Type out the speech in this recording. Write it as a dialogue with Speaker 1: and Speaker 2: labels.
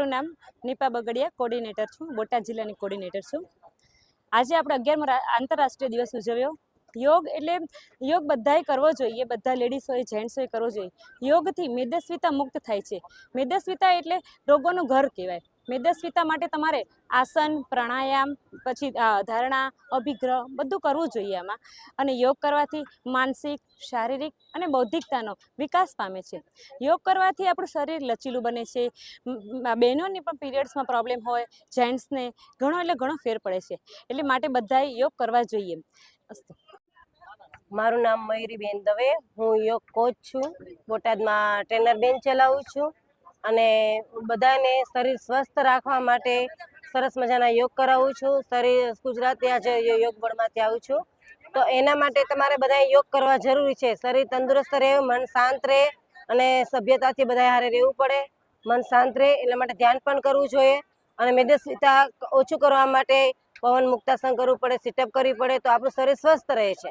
Speaker 1: મારું નામ નીપા બગડિયા કોર્ડિનેટર છું, બોટાદ જિલ્લાની કોર્ડિનેટર છું. આજે આપણે અગિયારમો આંતરરાષ્ટ્રીય દિવસ ઉજવ્યો. યોગ એટલે યોગ બધાએ કરવો જોઈએ, બધા લેડીઝ હોય જેન્ટ્સ હોય કરવો જોઈએ. યોગથી મેદસ્વીતા મુક્ત થાય છે. મેદસ્વીતા એટલે રોગોનું ઘર કહેવાય. મેદસ્વીતા માટે તમારે આસન, પ્રાણાયામ, પછી ધારણા, અભિગ્રહ બધું કરવું જોઈએ આમાં. અને યોગ કરવાથી માનસિક, શારીરિક અને બૌદ્ધિકતાનો વિકાસ પામે છે. યોગ કરવાથી આપણું શરીર લચીલું બને છે. મ- પણ પીરિયડ્સમાં પ્રોબ્લેમ હોય, જેન્ટ્સને ઘણો એટલે ઘણો ફેર પડે છે. એટલે માટે બધાએ યોગ કરવા જોઈએ.
Speaker 2: મારું નામ મયુરીબેન દવે. હું યોગ કોચ છું. બોટાદમાં ટ્રેનર બેન ચલાવું છું. અને બધાને શરીર સ્વસ્થ રાખવા માટે સરસ મજાના યોગ કરાવું છું. શરીર ગુજરાતી આજે યોગ બળમાંથી આવું છું. તો એના માટે તમારે બધાએ યોગ કરવા જરૂરી છે. શરીર તંદુરસ્ત રહે, મન શાંત રહે અને સભ્યતાથી બધાએ હારે રહેવું પડે. મન શાંત રહે એટલા માટે ધ્યાન પણ કરવું જોઈએ. અને મેદસ્વીતા ઓછું કરવા માટે પવન મુક્તાસન કરવું પડે સિટઅપ કરવી પડે તો આપણું શરીર સ્વસ્થ રહે છે.